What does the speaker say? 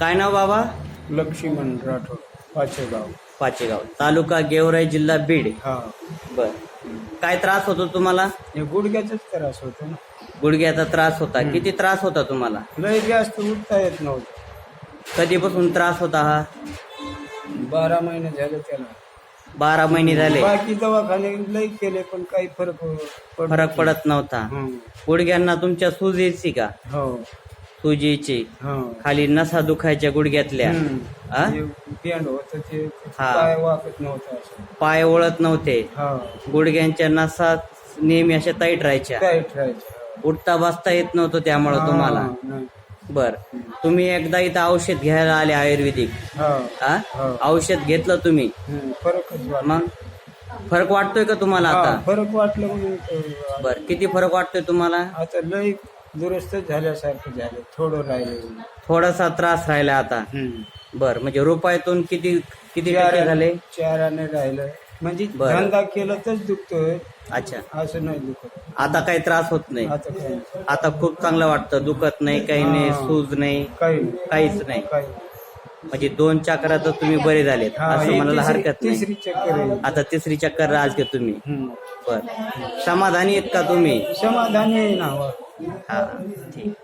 काय नाव बाबा? लक्ष्मण राठोड पाचेगाव. पाचेगाव. तालुका गेवराई जिल्हा बीड. हा. बर. काय त्रास होतो तुम्हाला? हे गुडघ्याचाच त्रास होतो ना. गुडघ्याचा त्रास होता. किती त्रास होता तुम्हाला? लय जास्त उठता येत नव्हतं. कधीपासून त्रास होता हा? बारा महिने झाले त्याला. बारा महिने झाले. बाकी दवाखाने लय केले पण काही फरक पडत फरक पडत नव्हता. गुडघ्यांना तुमच्या सूज यायची का? हो. हो. खाली नसा दुखायच्या गुडघ्यातल्या. हं. ते बँड होत ते. पाय वाकत नव्हतं असं. पाय ओळत नव्हते. हा. गुडघ्यांच्या नसा नेहमी अशा टाईट राहायच्या. राहायचं उठता बसता येत नव्हतं त्यामुळं तुम्हाला. नाही. बर. तुम्ही एकदा इथं औषध घ्यायला आले आयुर्वेदिक. हा. औषध घेतलं तुम्ही. फरकच वाटला. मग? फरक वाटतोय का तुम्हाला हा, आता? फरक वाटलं म्हणून बर. किती फरक वाटतोय तुम्हाला? आता लय दुरुस्त झाल्यासारखं झालं. थोडं राहिलं थोडासा त्रास राहिला आता. बर म्हणजे रुपयातून किती किती टक्के झाले? चाराने राहिलं. म्हणजे बरं. धंदा केला तरच दुखतोय. अच्छा. असं नाही दुखत. आता काही त्रास होत नाही. आता काही नाही. आता खूप चांगलं वाटतं. दुखत नाही काही नाही हा. सूज नाही काही नाही. काहीच नाही. काही नाही. म्हणजे दोन चक्रात तुम्ही बरे झालेत. हा, असं ही म्हणायला तिसरी- हरकत नाही. तिसरी चक्कर आहे. आता तिसरी चक्कर आज घे तुम्ही. हम्म. बर. समाधानी आहेत का तुम्ही? समाधानी आहे ना हो. हा ठीक